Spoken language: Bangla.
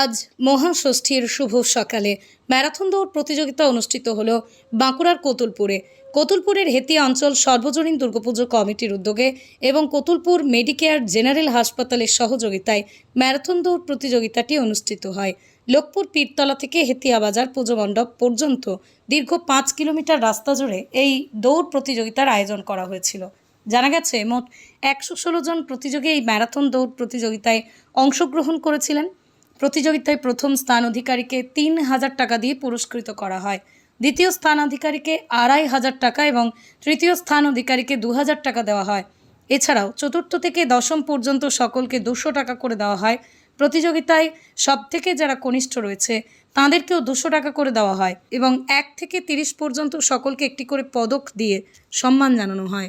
আজ মহাষষ্ঠীর শুভ সকালে ম্যারাথন দৌড় প্রতিযোগিতা অনুষ্ঠিত হল বাঁকুড়ার কোতুলপুরে। কোতুলপুরের হেতিয়া অঞ্চল সর্বজনীন দুর্গাপুজো কমিটির উদ্যোগে এবং কোতুলপুর মেডিকেয়ার জেনারেল হাসপাতালের সহযোগিতায় ম্যারাথন দৌড় প্রতিযোগিতাটি অনুষ্ঠিত হয়। লোকপুর পীরতলা থেকে হেতিয়া বাজার পুজো মণ্ডপ পর্যন্ত দীর্ঘ পাঁচ কিলোমিটার রাস্তা জুড়ে এই দৌড় প্রতিযোগিতার আয়োজন করা হয়েছিল। জানা গেছে, মোট একশো ষোলো জন প্রতিযোগী এই ম্যারাথন দৌড় প্রতিযোগিতায় অংশগ্রহণ করেছিলেন। প্রতিযোগিতায় প্রথম স্থান অধিকারীকে তিন হাজার টাকা দিয়ে পুরস্কৃত করা হয়। দ্বিতীয় স্থান অধিকারীকে আড়াই হাজার টাকা এবং তৃতীয় স্থান অধিকারীকে দু হাজার টাকা দেওয়া হয়। এছাড়াও চতুর্থ থেকে দশম পর্যন্ত সকলকে দুশো টাকা করে দেওয়া হয়। প্রতিযোগিতায় সব থেকে যারা কনিষ্ঠ রয়েছে, তাঁদেরকেও দুশো টাকা করে দেওয়া হয় এবং এক থেকে তিরিশ পর্যন্ত সকলকে একটি করে পদক দিয়ে সম্মান জানানো হয়।